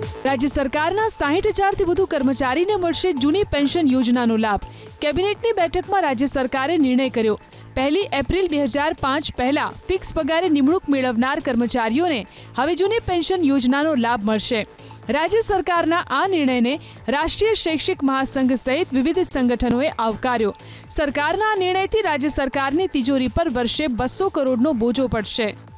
રાજ્ય સરકારના સાહીઠ હજારથી વધુ કર્મચારીને મળશે જૂની પેન્શન યોજનાનો લાભ. કેબિનેટની બેઠકમાં રાજ્ય સરકારે નિર્ણય કર્યો. પહેલી એપ્રિલ બે હજાર પાંચ પહેલા ફિક્સ પગારે નિમણૂક મેળવનાર કર્મચારીઓને હવે જૂની પેન્શન યોજનાનો લાભ મળશે. રાજ્ય સરકારના આ નિર્ણયને રાષ્ટ્રીય શૈક્ષિક મહાસંઘ સહિત વિવિધ સંગઠનોએ આવકાર્યો. સરકારના આ નિર્ણયથી રાજ્ય સરકારની તિજોરી પર વર્ષે બસો કરોડનો બોજો પડશે.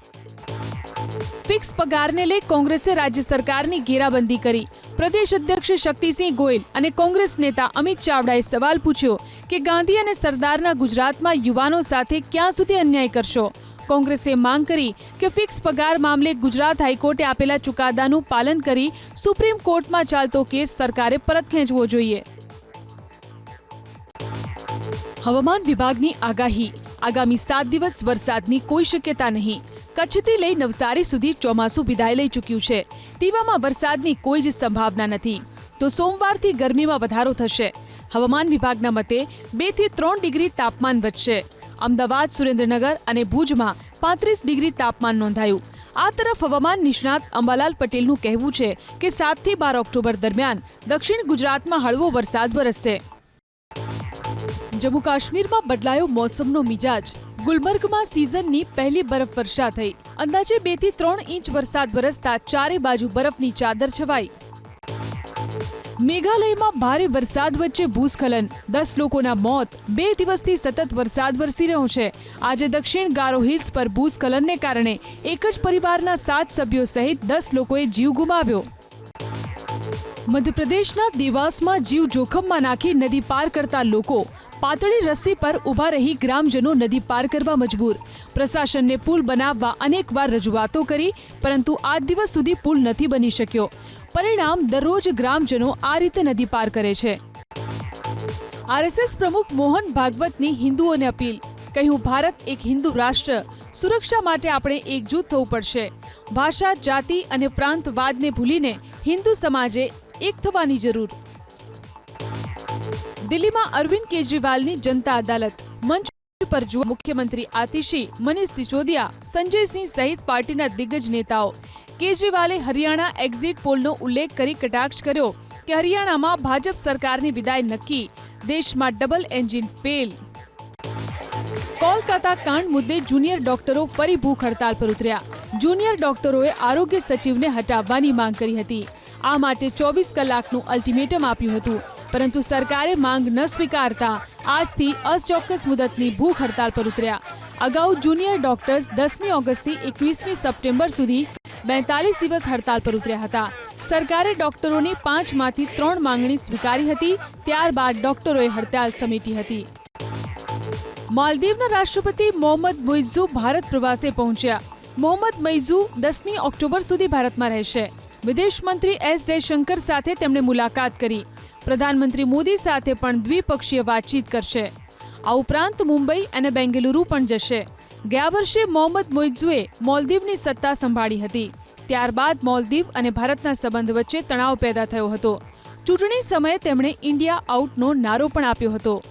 ફિક્સ પગારને લઈ કોંગ્રેસે રાજ્ય સરકારની ઘેરાબંધી કરી. પ્રદેશ અધ્યક્ષ શક્તિસિંહ ગોયલ અને કોંગ્રેસ નેતા અમિત ચાવડાએ સવાલ પૂછ્યો કે ગાંધી અને સરદારના ગુજરાતમાં યુવાનો સાથે ક્યાં સુધી અન્યાય કરશો? કોંગ્રેસે માંગ કરી કે ફિક્સ પગાર મામલે ગુજરાત હાઈકોર્ટે આપેલા ચુકાદાનું પાલન કરી સુપ્રીમ કોર્ટમાં ચાલતો કેસ સરકારે પરત ખેંચવો જોઈએ. હવામાન વિભાગની આગાહી. આગામી સાત દિવસ વરસાદની કોઈ શક્યતા નહીં. કચ્છથી લઈ નવસારી સુધી ચોમાસું વિદાય લઈ ચૂક્યું છે. તેવામાં વરસાદની કોઈ જ સંભાવના નથી. તો સોમવારથી ગરમીમાં વધારો થશે. હવામાન વિભાગના મતે બેથી ત્રણ ડિગ્રી તાપમાન વધશે. અમદાવાદ, સુરેન્દ્રનગર અને ભુજમાં પાંત્રીસ ડિગ્રી તાપમાન નોંધાયું. આ તરફ હવામાન નિષ્ણાત અંબાલાલ પટેલનું કહેવું છે કે સાતથી બાર ઓક્ટોબર દરમિયાન દક્ષિણ ગુજરાતમાં હળવો વરસાદ વરસશે. જમ્મુ કાશ્મીરમાં બદલાયો મોસમનો મિજાજ. ગુલમર્ગમાં સિઝનની પહેલી બરફ વર્ષા થઈ. અંદાજે બેથી ત્રણ ઇંચ વરસાદ વરસતા ચારે બાજુ બરફની ચાદર છવાઈ. મેઘાલયમાં ભારે વરસાદ વચ્ચે ભૂસ્ખલન. દસ લોકોના મોત. બે દિવસથી સતત વરસાદ વરસી રહ્યો છે. આજે દક્ષિણ ગારો હિલ્સ પર ભૂસ્ખલનને કારણે એક જ પરિવારના સાત સભ્યો સહિત દસ લોકોએ જીવ ગુમાવ્યો. મધ્યપ્રદેશના દેવાસમાં જીવ જોખમમાં નાખી નદી પાર કરતા લોકો પાતળી રસ્સી પર ઊભા રહી ગ્રામજનો નદી પાર કરવા મજબૂર. પ્રશાસનને પુલ બનાવવા અનેકવાર રજૂઆતો કરી, પરંતુ આજ દિવસ સુધી પુલ નથી બની શક્યો. પરિણામ દરરોજ ગ્રામજનો આ રીતે નદી પાર કરે છે. આરએસએસ પ્રમુખ મોહન ભાગવતની હિન્દુઓને અપીલ, કહ્યું, ભારત એક હિન્દુ રાષ્ટ્ર, સુરક્ષા માટે આપણે એકજૂથ થવું પડશે. ભાષા, જાતિ અને પ્રાંતવાદને ભૂલીને હિન્દુ સમાજે એક થવાની જરૂર. દિલ્હીમાં અરવિંદ કેજરીવાલની જનતા અદાલત. મંચ પર જોવા મુખ્યમંત્રી આતિશી, મનીષ સિસોદિયા, સંજયસિંહ સહિત પાર્ટીના દિગ્ગજ નેતાઓ. કેજરીવાલે હરિયાણા એક્ઝિટ પોલનો ઉલ્લેખ કરી કટાક્ષ કર્યો કે હરિયાણામાં ભાજપ સરકારની વિદાય નક્કી. દેશમાં ડબલ એન્જિન ફેલ. કોલકાતા કાંડ મુદ્દે જુનિયર ડોક્ટરો ફરી ભૂખ હડતાલ પર ઉતર્યા. જુનિયર ડોક્ટરોએ આરોગ્ય સચિવને હટાવવાની માંગ કરી હતી. આ માટે ચોવીસ કલાકનું અલ્ટિમેટમ આપ્યું હતું. પરંતુ સરકારે માંગ ન સ્વીકારતા આજથી અચોક્કસ મુદતની ભૂખ હડતાલ પર ઉતર્યા. અગાઉ જુનિયર ડોક્ટર્સ દસમી ઓગસ્ટથી એકવીસમી સપ્ટેમ્બર સુધી બેતાલીસ દિવસ હડતાલ પર ઉતર્યા હતા. સરકારે ડોક્ટરોની પાંચમાંથી ત્રણ માંગણી સ્વીકારી હતી, ત્યારબાદ ડોક્ટરોએ હડતાલ સમેટી હતી. માલદીવના રાષ્ટ્રપતિ મોહમ્મદ મુઇઝુ ભારત પ્રવાસે પહોંચ્યા. મોહમ્મદ મૈઝુ દસમી ઓક્ટોબર સુધી ભારતમાં રહેશે. વિદેશ મંત્રી એસ જયશંકર સાથે તેમણે મુલાકાત કરી. પ્રધાનમંત્રી મોદી સાથે પણ દ્વિપક્ષીય વાતચીત કરશે. આ ઉપરાંત મુંબઈ અને બેંગલુરુ પણ જશે. ગયા વર્ષે મોહમ્મદ મોઇઝુએ મોલદીવની સત્તા સંભાળી હતી. ત્યારબાદ મોલદીવ અને ભારતના સંબંધ વચ્ચે તણાવ પેદા થયો હતો. ચૂંટણી સમયે તેમણે ઇન્ડિયા આઉટનો નારો પણ આપ્યો હતો.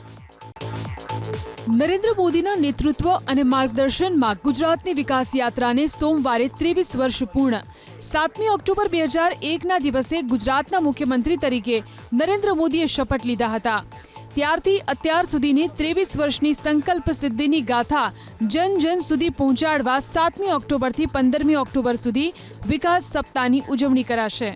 નરેન્દ્ર મોદીના નેતૃત્વ અને માર્ગદર્શનમાં ગુજરાતની વિકાસ યાત્રાને સોમવારે ત્રેવીસ વર્ષ પૂર્ણ. સાતમી ઓક્ટોબર બે હજાર એકના દિવસે ગુજરાતના મુખ્યમંત્રી તરીકે નરેન્દ્ર મોદીએ શપથ લીધા હતા. ત્યારથી અત્યાર સુધીની ત્રેવીસ વર્ષની સંકલ્પ સિદ્ધિની ગાથા જન જન સુધી પહોંચાડવા સાતમી ઓક્ટોબરથી પંદરમી ઓક્ટોબર સુધી વિકાસ સપ્તાહની ઉજવણી કરાશે.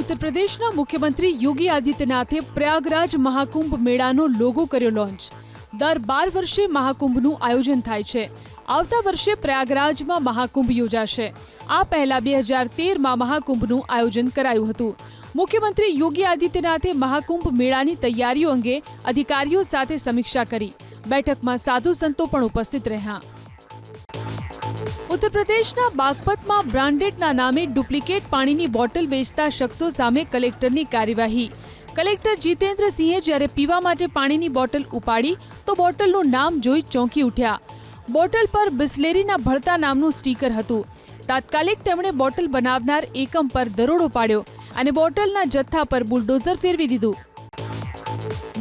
ઉત્તર પ્રદેશના મુખ્યમંત્રી યોગી આદિત્યનાથે પ્રયાગરાજ મહાકુંભ મેળાનો લોગો કર્યો લોન્ચ. દર બાર વર્ષે મહાકુંભનું આયોજન થાય છે. આવતા વર્ષે પ્રયાગરાજમાં મહાકુંભ યોજાશે. આ પહેલા બે હજાર તેરમાં મહાકુંભનું આયોજન કરાયું હતું. મુખ્યમંત્રી યોગી આદિત્યનાથે મહાકુંભ મેળાની તૈયારીઓ અંગે અધિકારીઓ સાથે સમીક્ષા કરી. બેઠકમાં સાધુ સંતો પણ ઉપસ્થિત રહ્યા. ઉત્તર પ્રદેશના બાગપતમાં બ્રાન્ડેડના નામે ડુપ્લિકેટ પાણીની બોટલ વેચતા શખ્સો સામે કલેક્ટરની કાર્યવાહી. કલેક્ટર જીતેન્દ્રસિંહે જ્યારે પીવા માટે પાણીની બોટલ ઉપાડી, તો બોટલનું નામ જોઈ ચોંકી ઉઠ્યા. બોટલ પર બિસ્લેરીના ભળતા નામનું સ્ટીકર હતું. તાત્કાલિક તેમણે બોટલ બનાવનાર એકમ પર દરોડો પાડ્યો અને બોટલના જથ્થા પર બુલડોઝર ફેરવી દીધું.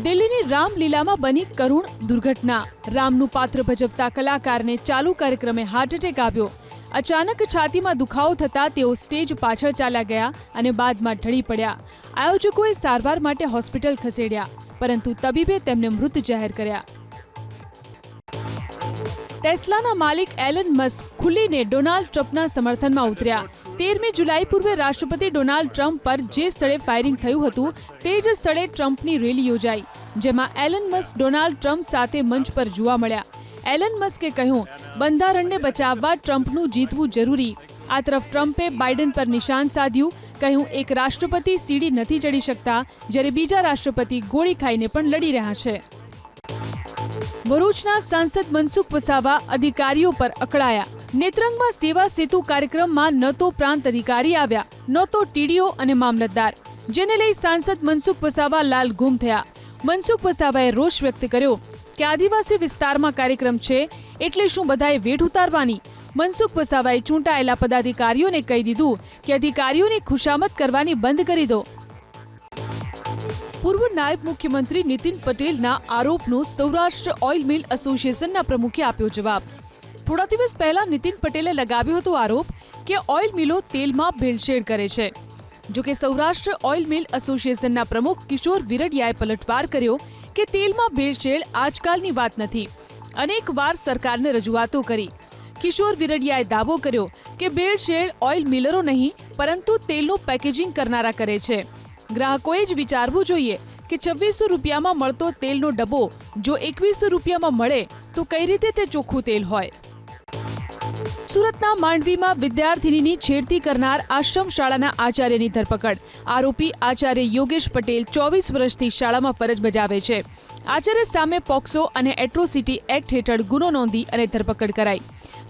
દિલ્હીની રામલીલામાં બની કરુણ દુર્ઘટના. રામનું પાત્ર ભજવતા કલાકારને ચાલુ કાર્યક્રમે હાર્ટ એટેક આવ્યો. અચાનક છાતીમાં દુખાવો થતાં તેઓ સ્ટેજ પાછળ ચાલ્યા ગયા અને બાદમાં ઢળી પડ્યા. આયોજકોએ સારવાર માટે હોસ્પિટલ ખસેડ્યા, પરંતુ તબીબે તેમને મૃત જાહેર કર્યા. ટેસ્લાના માલિક એલન મસ્ક ખુલીને ડોનાલ્ડ ટ્રમ્પના સમર્થનમાં ઉતર્યા. તેરમી જુલાઈ પૂર્વે રાષ્ટ્રપતિ ડોનાલ્ડ ટ્રમ્પ પર જે સ્થળે ફાયરિંગ થયું હતું, તે જ સ્થળે ટ્રમ્પની રેલી યોજાઈ, જેમાં એલન મસ્ક ડોનાલ્ડ ટ્રમ્પ સાથે મંચ પર જોવા મળ્યા. એલન મસ્કે કહ્યું, બંધારણને બચાવવા ટ્રમ્પનું જીતવું જરૂરી. આ તરફ ટ્રમ્પે બાઇડન પર નિશાન સાધ્યું, કહ્યું, એક રાષ્ટ્રપતિ સીડી નથી ચડી શકતા, જ્યારે બીજા રાષ્ટ્રપતિ ગોળી ખાઈને પણ લડી રહ્યા છે. ભરૂચના સાંસદ મનસુખ વસાવા અધિકારીઓ પર અકળાયા. નેત્રંગમાં સેવા સેતુ કાર્યક્રમમાં ન તો પ્રાંત અધિકારી આવ્યા, ન તો ટીડીઓ અને મામલતદાર, જેને લઈ સાંસદ મનસુખ વસાવા લાલ ગુમ થયા. મનસુખ વસાવાએ રોષ વ્યક્ત કર્યો કે આદિવાસી વિસ્તારમાં કાર્યક્રમ છે એટલે શું બધાએ વેઠ ઉતારવાની? મનસુખ વસાવાએ ચૂંટાયેલા પદાધિકારીઓને કહી દીધું કે અધિકારીઓની ખુશામત કરવાની બંધ કરી દો. પૂર્વ નાયબ મુખ્યમંત્રી નીતિન પટેલના આરોપનો સૌરાષ્ટ્ર ઓઇલ મિલ એસોસિએશનના પ્રમુખે આપ્યો જવાબ. થોડા દિવસ પહેલા નીતિન પટેલે લગાવ્યો હતો આરોપ કે ઓઇલ મિલો તેલમાં ભેળસેળ કરે છે. જો કે સૌરાષ્ટ્ર ઓઇલ મિલ એસોસિએશનના પ્રમુખ કિશોર વિરડિયાએ પલટવાર કર્યો કે તેલમાં ભેળસેળ આજકાલની વાત નથી. અનેક વાર સરકારને રજૂઆતો કરી. કિશોર વિરડિયાએ દાવો કર્યો કે ભેળસેળ ઓઇલ મિલરો નહીં, પરંતુ તેલનું પેકેજિંગ કરનારા કરે છે. ગ્રાહકોએ જ વિચારવું જોઈએ કે છવ્વીસો રૂપિયામાં મળતો તેલનો ડબ્બો જો એકવીસો રૂપિયામાં મળે, તો કઈ રીતે તે ચોખ્ખું તેલ હોય? સુરતના માંડવીમાં વિદ્યાર્થિનીની છેડતી કરનાર આશ્રમ શાળાના આચાર્યની ધરપકડ. આરોપી આચાર્ય યોગેશ પટેલ ચોવીસ વર્ષથી શાળામાં ફરજ બજાવે છે. આચાર્ય સામે પોક્સો અને એટ્રોસિટી એક્ટ હેઠળ ગુનો નોંધી અને ધરપકડ કરાઈ.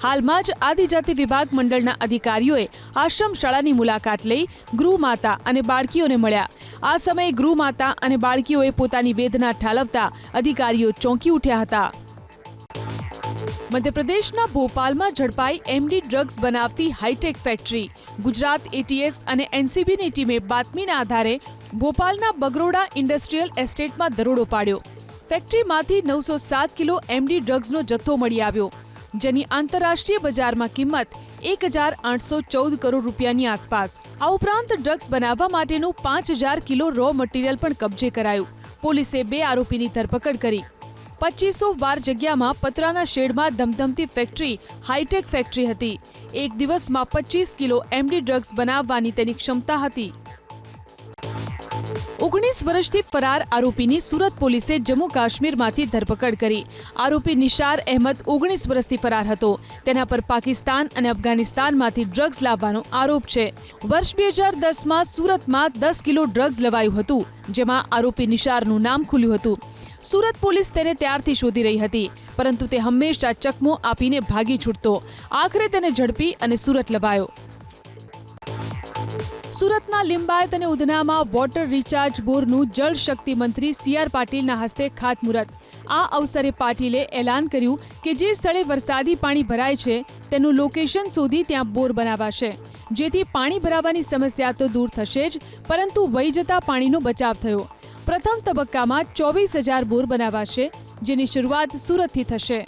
હાલમાં જ આદિજાતિ વિભાગ મંડળના અધિકારીઓએ આશ્રમ શાળાની મુલાકાત લઈ ગૃહમાતા અને બાળકીઓને મળ્યા. આ સમયે ગૃહમાતા અને બાળકીઓએ પોતાની વેદના ઠાલવતા અધિકારીઓ ચોંકી ઉઠ્યા હતા. મધ્યપ્રદેશના ભોપાલમાં ઝડપાઈ એમડી ડ્રગ્સ બનાવતી high tech factory. Gujarat ATS અને એનસીબીની ટીમે બાતમીના આધારે ભોપાલના બગરોડા ઇન્ડસ્ટ્રીયલ એસ્ટેટમાં દરોડો પાડ્યો. ફેક્ટરીમાંથી નવસો સાત કિલો એમડી ડ્રગ્સનો જથ્થો મળી આવ્યો, જેની આંતરરાષ્ટ્રીય બજારમાં કિંમત એક હજાર આઠસો ચૌદ કરોડ રૂપિયાની આસપાસ. આ ઉપરાંત ડ્રગ્સ બનાવવા માટેનું પાંચ હજાર કિલો રો મટીરિયલ પણ કબજે કરાયું. પોલીસે બે આરોપીની ધરપકડ કરી. પચીસો વાર જગ્યામાં પતરાના શેડમાં ધમધમતી ફેક્ટરી હાઈટેક ફેક્ટરી હતી. એક દિવસમાં પચીસ કિલો એમડી ડ્રગ્સ બનાવવાની તેની ક્ષમતા હતી. ઓગણીસ વર્ષથી ફરાર આરોપીની સુરત પોલીસે જમ્મુ કાશ્મીરમાંથી ધરપકડ કરી. આરોપી નિશાર અહેમદ ઓગણીસ વર્ષથી ફરાર હતો. તેના પર પાકિસ્તાન અને અફઘાનિસ્તાનમાંથી ડ્રગ્સ લાવવાનો આરોપ છે. વર્ષ બે હજાર દસમાં સુરતમાં દસ કિલો ડ્રગ્સ લવાયું હતું, જેમાં આરોપી નિશારનું નામ ખુલ્યું હતું. સુરત પોલીસ તેને ત્યારથી શોધી રહી હતી, પરંતુ તે હંમેશા ચકમો આપીને ભાગી છૂટતો. આખરે તેને ઝડપી અને સુરત લવાયો સુરતના લિંબાયત અને ઉધનામાં વોટર રિચાર્જ બોરનું જળ શક્તિ મંત્રી સી આર પાટીલના હસ્તે ખાતમુહૂર્ત. આ અવસરે પાટીલે એલાન કર્યું કે જે સ્થળે વરસાદી પાણી ભરાય છે, તેનું લોકેશન શોધી ત્યાં બોર બનાવાશે. જેથી પાણી ભરાવાની સમસ્યા તો દૂર થશે જ, પરંતુ વહી જતા પાણીનો બચાવ થયો. પ્રથમ તબક્કામાં ચોવીસ હજાર બોર બનાવાશે, જેની શરૂઆત સુરતથી થશે.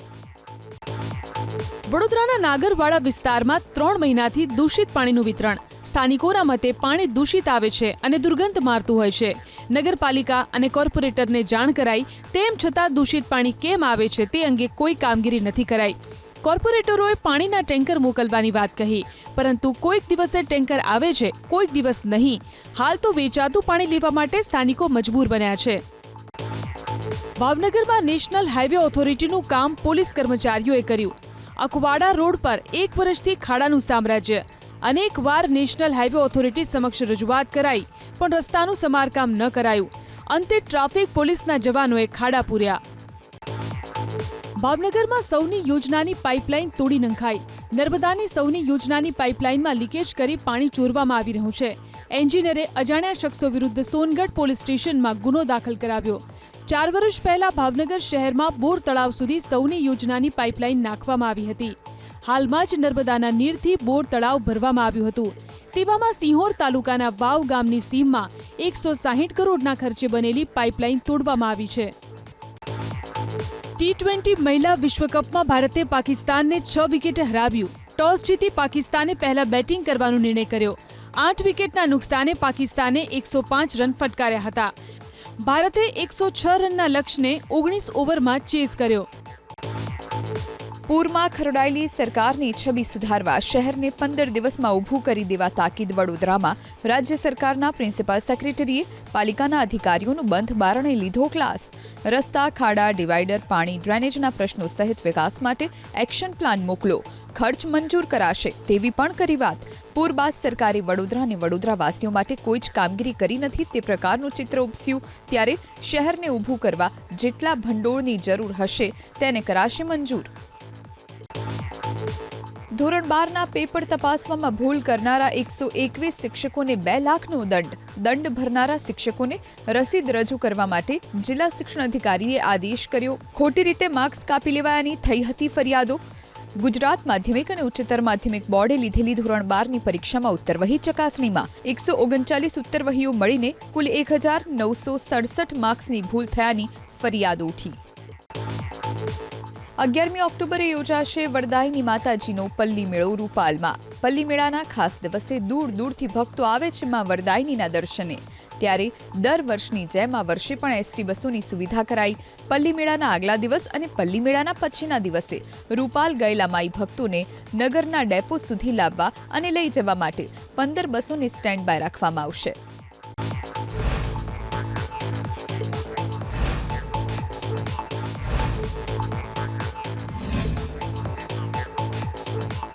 વડોદરાના નાગરવાડા વિસ્તારમાં ત્રણ મહિનાથી દૂષિત પાણીનું વિતરણ. સ્થાનિકોના મતે પાણી દૂષિત આવે છે અને દુર્ગંધ મારતું હોય છે. નગરપાલિકા અને કોર્પોરેટરને જાણ કરાઈ, તેમ છતાં દૂષિત પાણી કેમ આવે છે તે અંગે કોઈ કામગીરી નથી કરાઈ. કોર્પોરેટરોએ પાણીના ટેન્કર મોકલવાની વાત કહી, પરંતુ કોઈક દિવસે ટેન્કર આવે છે, કોઈક દિવસ નહીં. હાલ તો વેચાતું પાણી લેવા માટે સ્થાનિકો મજબૂર બન્યા છે. ભાવનગરમાં નેશનલ હાઈવે ઓથોરિટીનું કામ પોલીસ કર્મચારીઓએ કર્યું. અકવાડા રોડ પર એક વર્ષથી ખાડાનું સામ્રાજ્ય. અનેક વાર નેશનલ હાઈવે ઓથોરિટી સમક્ષ રજૂઆત કરાઈ, પણ રસ્તાનું સમારકામ ન કરાયું. અંતે ટ્રાફિક પોલીસના જવાનોએ ખાડા પૂર્યા. ભાવનગરમાં સૌની યોજનાની પાઇપલાઇન તોડી નંખાઈ. નર્મદાની સૌની યોજનાની પાઇપલાઇનમાં લીકેજ કરી પાણી ચોરવામાં આવી રહ્યું છે. એન્જિનિયરે અજાણ્યા શખ્સો વિરુદ્ધ સોનગઢ પોલીસ સ્ટેશનમાં ગુનો દાખલ કરાવ્યો. ચાર વર્ષ પહેલા ભાવનગર શહેરમાં બોર તળાવ સુધી સૌની યોજનાની પાઇપલાઇન નાખવામાં આવી હતી. હાલમાં જ નર્મદાના નીરથી બોર તળાવ ભરવામાં આવ્યું હતું. તેવામાં સિંહોર તાલુકાના વાવ ગામની સીમમાં એકસો સાહીઠ કરોડના ખર્ચે બનેલી પાઇપલાઇન તોડવામાં આવી છે. ટી ટ્વેન્ટી મહિલા વિશ્વકપમાં ભારતે પાકિસ્તાનને છ વિકેટે હરાવ્યું. ટોસ જીતી પાકિસ્તાને પહેલા બેટિંગ કરવાનો નિર્ણય કર્યો. આઠ વિકેટના નુકસાને પાકિસ્તાને એકસો પાંચ રન ફટકાર્યા હતા. ભારતે એકસો છ રનના લક્ષ્યને ઓગણીસ ઓવરમાં ચેઝ કર્યો. પૂરમાં ખરડાયેલી સરકારની છબી સુધારવા શહેરને પંદર દિવસમાં ઊભું કરી દેવા તાકીદ વડોદરામાં રાજ્ય સરકારના પ્રિન્સિપાલ સેક્રેટરીએ પાલિકાના અધિકારીઓનું બંધ બારણે લીધો ક્લાસ રસ્તા, ખાડા, ડિવાઈડર, પાણી, ડ્રેનેજના પ્રશ્નો સહિત વિકાસ માટે એક્શન પ્લાન મોકલો. ખર્ચ મંજૂર કરાશે તેવી પણ કરી વાત. પૂર બાદ સરકારે વડોદરા અને વડોદરાવાસીઓ માટે કોઈ જ કામગીરી કરી નથી તે પ્રકારનું ચિત્ર ઉપસ્યું. ત્યારે શહેરને ઊભું કરવા જેટલા ભંડોળની જરૂર હશે તેને કરાશે મંજૂર. ધોરણ બારના પેપર તપાસવામાં ભૂલ કરનારા એકસો એકવીસ શિક્ષકોને બે લાખનો દંડ. દંડ ભરનારા શિક્ષકોને રસીદ રજૂ કરવા માટે જિલ્લા શિક્ષણ અધિકારીએ આદેશ કર્યો. ખોટી રીતે માર્ક્સ કાપી લેવાયાની થઈ હતી ફરિયાદો. ગુજરાત માધ્યમિક અને ઉચ્ચતર માધ્યમિક બોર્ડે લીધેલી ધોરણ બારની પરીક્ષામાં ઉત્તરવહી ચકાસણીમાં એકસો ઓગણચાલીસ ઉત્તરવહીઓ મળીને કુલ એક હજાર નવસો સડસઠ માર્ક્સની ભૂલ થયાની ફરિયાદો ઉઠી. અગિયારમી ઓક્ટોબરે યોજાશે વરદાયની માતાજીનો પલ્લી મેળો રૂપાલમાં. પલ્લી મેળાના ખાસ દિવસે દૂર દૂરથી ભક્તો આવે છે માં વરદાયનીના દર્શને. ત્યારે દર વર્ષની જેમ આ વર્ષે પણ એસટી બસોની સુવિધા કરાઈ. પલ્લી મેળાના આગલા દિવસ અને પલ્લી મેળાના પછીના દિવસે રૂપાલ ગયેલા માઈ ભક્તોને નગરના ડેપો સુધી લાવવા અને લઈ જવા માટે પંદર બસોને સ્ટેન્ડ બાય રાખવામાં આવશે.